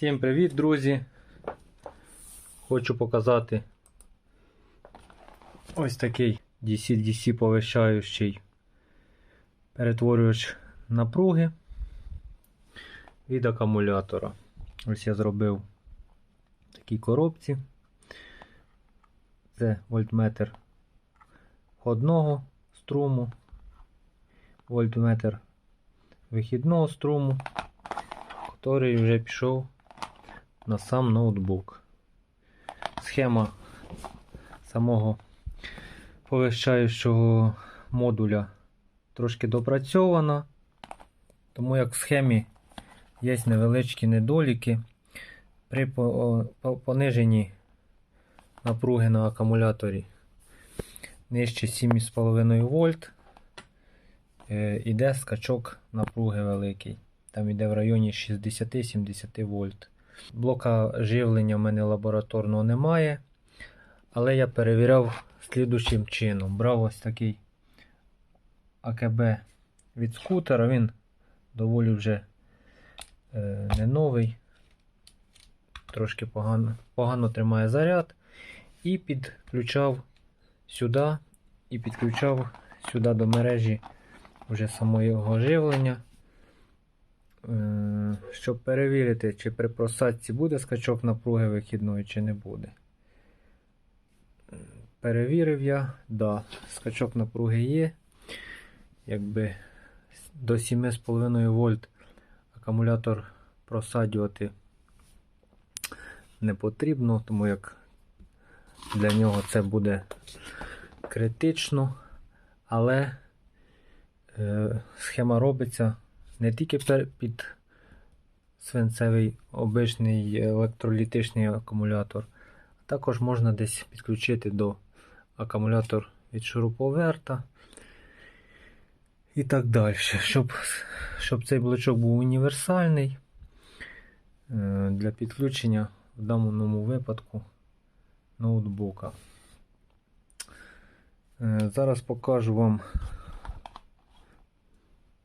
Всім привіт, друзі! Хочу показати ось такий DC-DC повищаючий перетворювач напруги від акумулятора. Ось я зробив в такій коробці. Це вольтметр входного струму, вольтметр вихідного струму, який вже пішов на сам ноутбук. Схема самого повищаючого модуля трошки допрацьована, тому як в схемі є невеличкі недоліки. При по- по- пониженні напруги на акумуляторі нижче 7,5 вольт е, іде скачок напруги великий. Там йде в районі 60-70 вольт. Блока живлення в мене лабораторного немає. Але я перевіряв слідучим чином. Брав ось такий АКБ від скутера. Він доволі вже е, не новий. Трошки погано, погано тримає заряд. І підключав сюди, і підключав сюди до мережі вже самого живлення. Е, щоб перевірити, чи при просадці буде скачок напруги вихідної, чи не буде. Перевірив я, да, скачок напруги є. Якби до 7,5 вольт акумулятор просаджувати не потрібно, тому як для нього це буде критично, але е, схема робиться не тільки під свинцевий обичний електролітичний акумулятор, а також можна десь підключити до акумулятор від шуруповерта і так далі. Щоб, щоб цей блочок був універсальний е, для підключення в даному випадку ноутбука. Е, Зараз покажу вам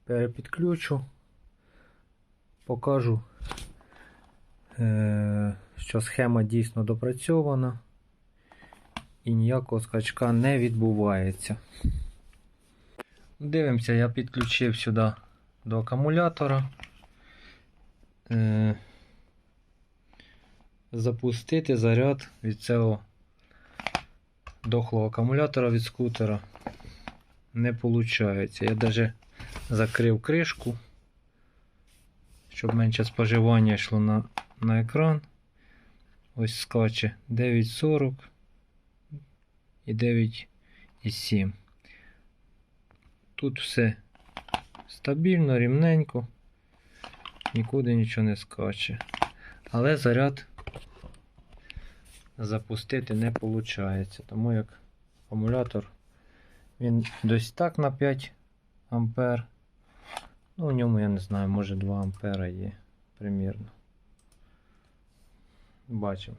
перепідключу, покажу, е, що схема дійсно допрацьована і ніякого скачка не відбувається. Дивимося, я підключив сюди до акумулятора. Е, Запустити заряд від цього дохлого акумулятора від скутера не виходить. Я навіть закрив кришку, щоб менше споживання йшло на, на екран. Ось скаче 9.40 і 9,7. Тут все стабільно, рівненько, нікуди нічого не скаче. Але заряд запустити не виходить, тому як акумулятор він десь так на 5 ампер. Ну, у ньому, я не знаю, може 2 ампера є примірно. Бачимо.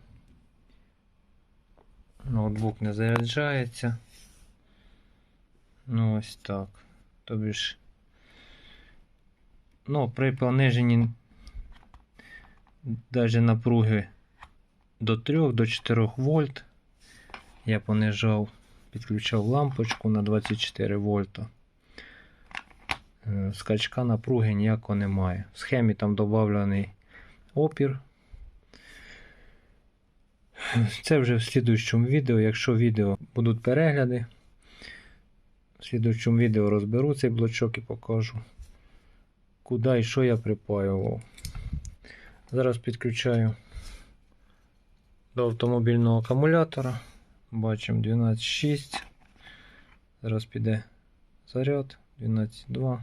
Ноутбук не заряджається. Ну, ось так. Тобі ж. Ну, при пониженні навіть напруги до 3 до 4 вольт. Я понижав, підключав лампочку на 24 вольта. Е, Скачка напруги ніякого немає. В схемі там додавлений опір. Це вже в слідуючому відео. Якщо відео будуть перегляди, в слідуючому відео розберу цей блочок і покажу, куди і що я припаював. Зараз підключаю до автомобільного акумулятора. Бачимо 12,6. Зараз піде заряд 12,2.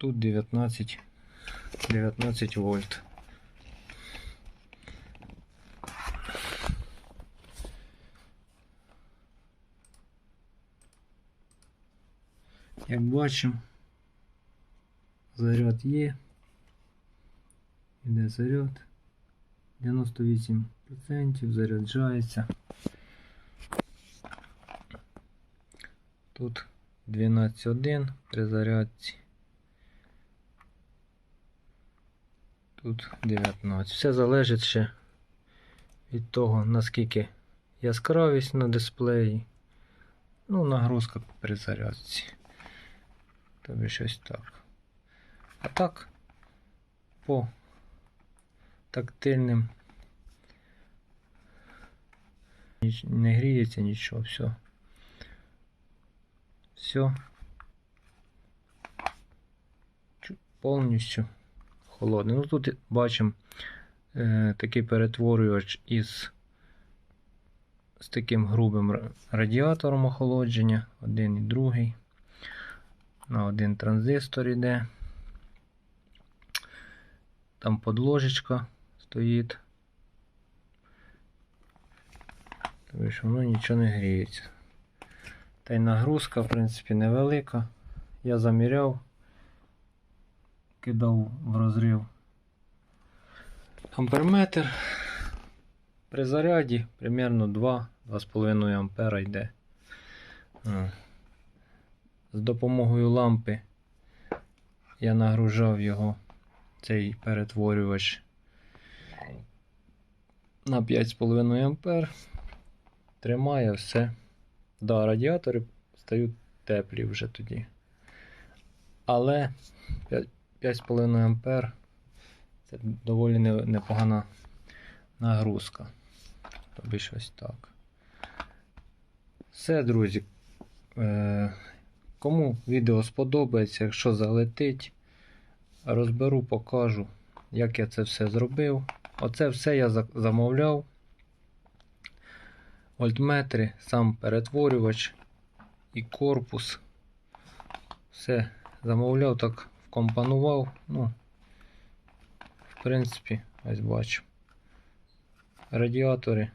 Тут 19, 19 вольт. Як бачимо, заряд є. Іде заряд. 98% заряджається. Тут 12.1 при зарядці. Тут 19. Все залежить ще від того, наскільки яскравість на дисплеї. Ну, нагрузка при зарядці. Тобі щось так. А так, по тактильним не гріється нічого, все. Все. Повністю холодний. Ну тут бачимо е, такий перетворювач із з таким грубим радіатором охолодження, один і другий. На один транзистор іде. Там подложечка стоїть. Тобто що воно нічого не гріється. Та й нагрузка, в принципі, невелика. Я заміряв, кидав в розрив амперметр. При заряді примерно 2-2,5 ампера йде. З допомогою лампи я нагружав його, цей перетворювач на 5,5 ампер. Тримає все. Да, радіатори стають теплі вже тоді. Але 5 5,5 ампер це доволі непогана нагрузка. Тобі щось так. Все, друзі. Е, кому відео сподобається, якщо залетить, розберу, покажу, як я це все зробив. Оце все я замовляв. Вольтметри, сам перетворювач і корпус. Все замовляв, так вкомпонував. Ну, в принципі, ось бачу. Радіатори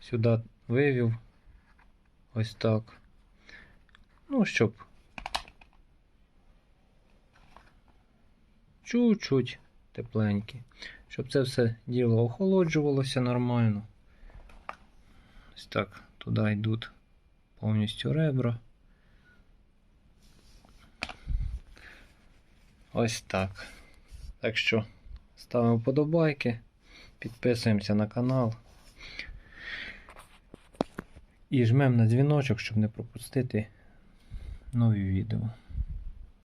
сюди вивів. Ось так. Ну, щоб чуть-чуть тепленькі. Щоб це все діло охолоджувалося нормально. Ось так, туди йдуть повністю ребра. Ось так. Так що ставимо вподобайки, підписуємося на канал. І жмемо на дзвіночок, щоб не пропустити нові відео.